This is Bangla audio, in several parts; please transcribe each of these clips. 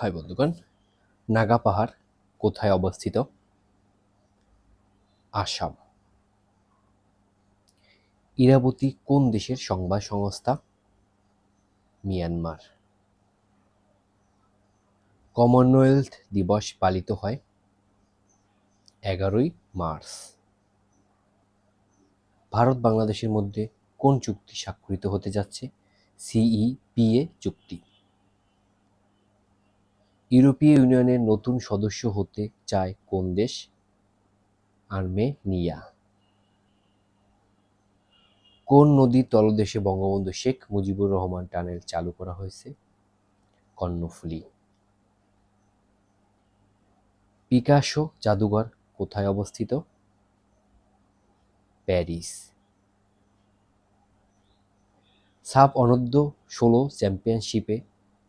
হাই বন্ধুগণ, নাগা পাহাড় কোথায় অবস্থিত? আসাম। ইরাবতী কোন দেশের সংবাদ সংস্থা? মিয়ানমার। কমনওয়েলথ দিবস পালিত হয় এগারোই মার্চ। ভারত বাংলাদেশের মধ্যে কোন চুক্তি স্বাক্ষরিত হতে যাচ্ছে? সিইপিএ চুক্তি। ইউরোপীয় ইউনিয়নের নতুন সদস্য হতে চায় কোন দেশ? আর্মেনিয়া। কোন নদীর তলদেশে বঙ্গবন্ধু শেখ মুজিবুর রহমান টানেল চালু করা হয়েছে? কর্ণফুলী। পিকাসো জাদুঘর কোথায় অবস্থিত? প্যারিস। সাব অনূর্ধ্ব ষোলো চ্যাম্পিয়নশিপে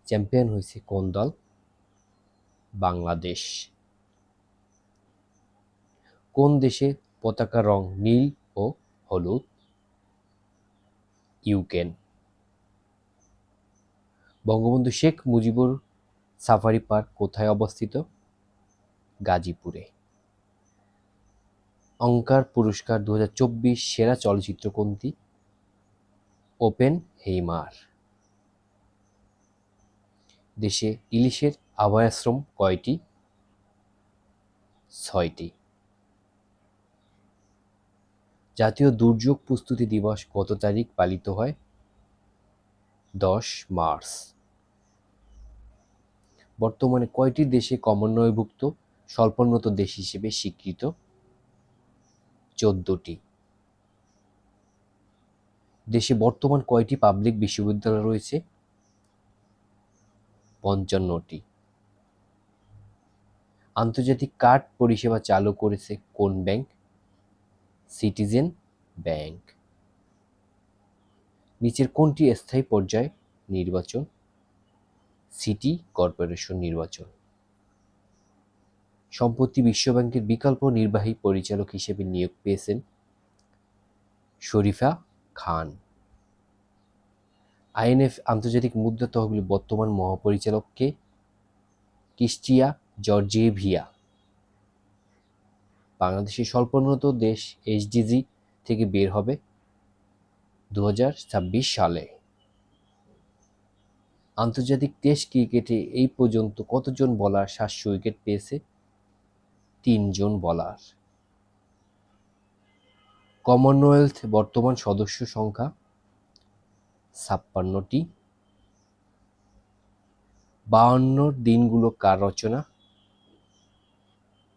চ্যাম্পিয়ন হয়েছে কোন দল? বাংলাদেশ। কোন দেশে পতাকা রং নীল ও হলুদ? Ukraine Bangabandhu Sheikh Mujibur safari park কোথায় অবস্থিত? গাজীপুরে। অঙ্কার পুরস্কার দুহাজার চব্বিশ সেরা চলচ্চিত্র কোনটি? ওপেন হেইমার দেশে ইলিশের আভয়াশ্রম কয়টি? ছয়টি। জাতীয় দুর্যোগ প্রস্তুতি দিবস কত তারিখ পালিত হয়? দশ মার্চ। বর্তমানে কয়টি দেশে কমনওয়েলভুক্ত স্বল্পোন্নত দেশ হিসেবে স্বীকৃত? চোদ্দটি। দেশে বর্তমান কয়টি পাবলিক বিশ্ববিদ্যালয় রয়েছে? পঞ্চান্নটি। আন্তর্জাতিক কার্ড পরিষেবা চালু করেছে কোন ব্যাংক? Citizen bank. নিচের কোনটি স্থায়ী পর্যায় নির্বাচন? সিটি কর্পোরেশন নির্বাচন। সম্প্রতি বিশ্বব্যাংকের বিকল্প নির্বাহী পরিচালক হিসেবে নিয়োগ পেয়েছেন শরীফা খান। আইএনএফ আন্তর্জাতিক মুদ্রা তহবিল বর্তমান মহাপরিচালককে কিস্টিয়া জর্জিয়েভিয়া। বাংলাদেশের স্বল্পোন্নত দেশ এইচডিজি থেকে বের হবে দু সালে। আন্তর্জাতিক টেস্ট ক্রিকেটে এই পর্যন্ত কতজন বলার সাতশো উইকেট পেয়েছে? তিনজন বলার। কমনওয়েলথ বর্তমান সদস্য সংখ্যা ছাপ্পান্নটি। বাহান্নর দিনগুলো কার রচনা?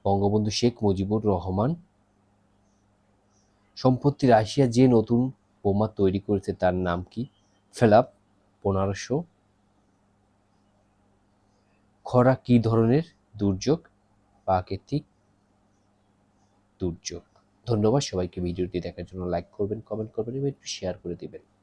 বঙ্গবন্ধু শেখ মুজিবুর রহমান। সম্পত্তি রাশিয়া যে নতুন বোমা তৈরি করেছে তার নাম কি? ফেলাপ পনেরোশো। খরা কি ধরনের দুর্যোগ? প্রাকৃতিক দুর্যোগ। ধন্যবাদ সবাইকে ভিডিওটি দেখার জন্য। লাইক করবেন, কমেন্ট করবেন এবং একটু শেয়ার করে দিবেন।